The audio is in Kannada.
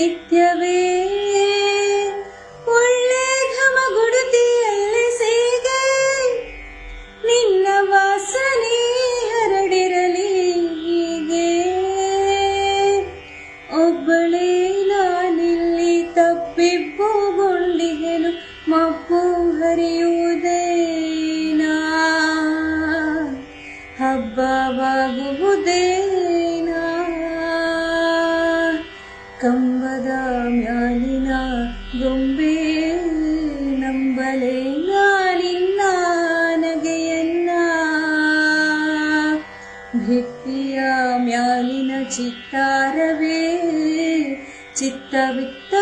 ನಿತ್ಯವೇ. ಒಳ್ಳೆ ಘಮ ಗುಡುತಿಯಲ್ಲಿ ಸೇಗೆ. ನಿನ್ನ ವಾಸನೆ ಹರಡಿರಲಿ ಹೀಗೆ. ಒಬ್ಬಳೇ ನಾನಿಲ್ಲಿ ತಪ್ಪಿಬ್ಬುಗೊಂಡಿಗೆನು ಮಪ್ಪು ಹರಿಯುವುದೇನಾ? ಹಬ್ಬವಾಗುವುದೇನಾ? ಕಂಬದ ಮ್ಯಾಲಿನ ಗೊಂಬೆ ನಂಬಲೆ ನಾನಿನ್ನ ನಗೆಯನ್ನ ಭಿತ್ತಿಯ ಮ್ಯಾಲಿನ ಚಿತ್ತಾರವೇ ಚಿತ್ತವಿಟ್ಟ